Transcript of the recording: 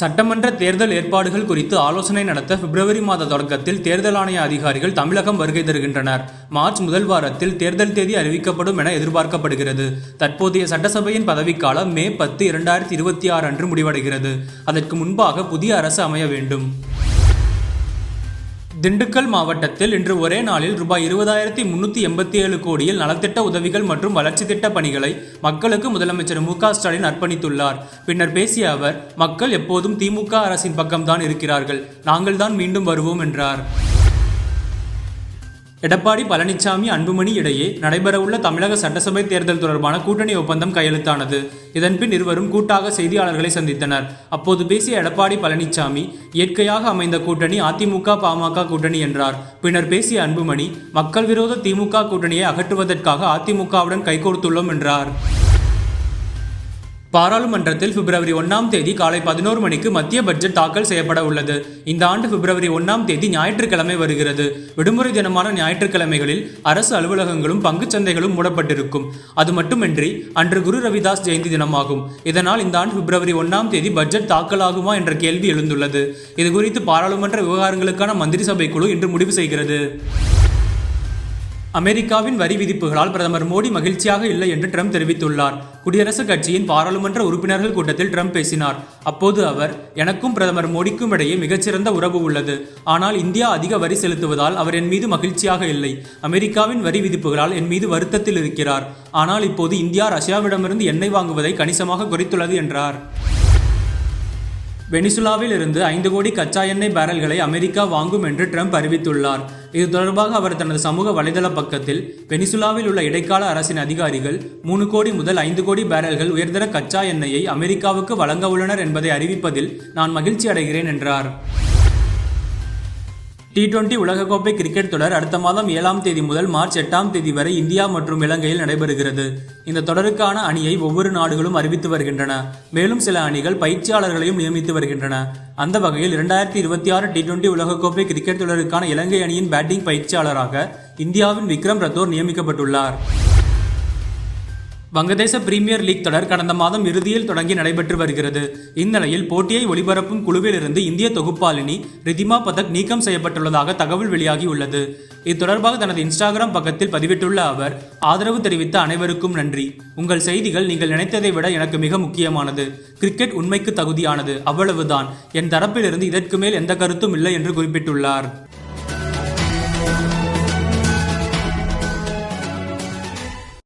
சட்டமன்ற தேர்தல் ஏற்பாடுகள் குறித்து ஆலோசனை நடத்த பிப்ரவரி மாத தொடக்கத்தில் தேர்தல் ஆணைய அதிகாரிகள் தமிழகம் வருகை தருகின்றனர். மார்ச் முதல் வாரத்தில் தேர்தல் தேதி அறிவிக்கப்படும் என எதிர்பார்க்கப்படுகிறது. தற்போதைய சட்டசபையின் பதவிக்காலம் மே பத்து இரண்டாயிரத்தி இருபத்தி ஆறு அன்று முடிவடைகிறது. அதற்கு முன்பாக புதிய அரசு அமைய வேண்டும். திண்டுக்கல் மாவட்டத்தில் இன்று ஒரே நாளில் ரூபாய் இருபதாயிரத்தி முன்னூற்றி எண்பத்தி ஏழு கோடியில் நலத்திட்ட உதவிகள் மற்றும் வளர்ச்சி திட்ட பணிகளை மக்களுக்கு முதலமைச்சர் மு க ஸ்டாலின் அர்ப்பணித்துள்ளார். பின்னர் பேசிய அவர் மக்கள் எப்போதும் திமுக அரசின் பக்கம்தான் இருக்கிறார்கள். நாங்கள் தான் மீண்டும் வருவோம் என்றார். எடப்பாடி பழனிசாமி அன்புமணி இடையே நடைபெறவுள்ள தமிழக சட்டசபை தேர்தல் தொடர்பான கூட்டணி ஒப்பந்தம் கையெழுத்தானது. இதன்பின் இருவரும் கூட்டாக செய்தியாளர்களை சந்தித்தனர். அப்போது பேசிய எடப்பாடி பழனிசாமி இயற்கையாக அமைந்த கூட்டணி அதிமுக பாமக கூட்டணி என்றார். பின்னர் பேசிய அன்புமணி மக்கள் விரோத திமுக கூட்டணியை அகற்றுவதற்காக அதிமுகவுடன் கைகோர்த்துள்ளோம் என்றார். பாராளுமன்றத்தில் பிப்ரவரி ஒன்றாம் தேதி காலை பதினோரு மணிக்கு மத்திய பட்ஜெட் தாக்கல் செய்யப்பட உள்ளது. இந்த ஆண்டு பிப்ரவரி ஒன்றாம் தேதி ஞாயிற்றுக்கிழமை வருகிறது. விடுமுறை தினமான ஞாயிற்றுக்கிழமைகளில் அரசு அலுவலகங்களும் பங்குச் சந்தைகளும் மூடப்பட்டிருக்கும். அது மட்டுமின்றி அன்று குரு ரவிதாஸ் ஜெயந்தி தினமாகும். இதனால் இந்த ஆண்டு பிப்ரவரி ஒன்றாம் தேதி பட்ஜெட் தாக்கலாகுமா என்ற கேள்வி எழுந்துள்ளது. இது குறித்து பாராளுமன்ற விவகாரங்களுக்கான மந்திரி சபை குழு இன்று முடிவு செய்கிறது. அமெரிக்காவின் வரி விதிப்புகளால் பிரதமர் மோடி மகிழ்ச்சியாக இல்லை என்று ட்ரம்ப் தெரிவித்துள்ளார். குடியரசுக் கட்சியின் பாராளுமன்ற உறுப்பினர்கள் கூட்டத்தில் ட்ரம்ப் பேசினார். அப்போது அவர் எனக்கும் பிரதமர் மோடிக்கும் இடையே மிகச்சிறந்த உறவு உள்ளது. ஆனால் இந்தியா அதிக வரி செலுத்துவதால் அவர் என் மீது மகிழ்ச்சியாக இல்லை. அமெரிக்காவின் வரி விதிப்புகளால் என் மீது வருத்தத்தில் இருக்கிறார். ஆனால் இப்போது இந்தியா ரஷ்யாவிடமிருந்து எண்ணெய் வாங்குவதை கணிசமாக குறைத்துள்ளது என்றார். வெனிசுலாவில் இருந்து ஐந்து கோடி கச்சா எண்ணெய் பேரல்களை அமெரிக்கா வாங்கும் என்று ட்ரம்ப் அறிவித்துள்ளார். இது தொடர்பாக அவர் தனது சமூக வலைதள பக்கத்தில் வெனிசுலாவில் உள்ள இடைக்கால அரசின் அதிகாரிகள் மூணு கோடி முதல் ஐந்து கோடி பேரல்கள் உயர்தர கச்சா எண்ணெயை அமெரிக்காவுக்கு வழங்க உள்ளனர் என்பதை அறிவிப்பதில் நான் மகிழ்ச்சி அடைகிறேன் என்றார். டி டுவெண்டி உலகக்கோப்பை கிரிக்கெட் தொடர் அடுத்த மாதம் ஏழாம் தேதி முதல் மார்ச் எட்டாம் தேதி வரை இந்தியா மற்றும் இலங்கையில் நடைபெறுகிறது. இந்த தொடருக்கான அணியை ஒவ்வொரு நாடுகளும் அறிவித்து வருகின்றன. மேலும் சில அணிகள் பயிற்சியாளர்களையும் நியமித்து வருகின்றன. அந்த வகையில் இரண்டாயிரத்தி இருபத்தி ஆறு டி டுவெண்டி உலகக்கோப்பை கிரிக்கெட் தொடருக்கான இலங்கை அணியின் பேட்டிங் பயிற்சியாளராக இந்தியாவின் விக்ரம் ரத்தோர் நியமிக்கப்பட்டுள்ளார். வங்கதேச பிரீமியர் லீக் தொடர் கடந்த மாதம் இறுதியில் தொடங்கி நடைபெற்று வருகிறது. இந்நிலையில் போட்டியை ஒளிபரப்பும் குழுவிலிருந்து இந்திய தொகுப்பாளினி ரிதிமா பதக் நீக்கம் செய்யப்பட்டுள்ளதாக தகவல் வெளியாகியுள்ளது. இது தொடர்பாக தனது இன்ஸ்டாகிராம் பக்கத்தில் பதிவிட்டுள்ள அவர் ஆதரவு தெரிவித்த அனைவருக்கும் நன்றி. உங்கள் செய்திகள் நீங்கள் நினைத்ததை விட எனக்கு மிக முக்கியமானது. கிரிக்கெட் உண்மைக்கு தகுதியானது. அவ்வளவுதான். என் தரப்பிலிருந்து இதற்கு மேல் எந்த கருத்தும் இல்லை என்று குறிப்பிட்டுள்ளார்.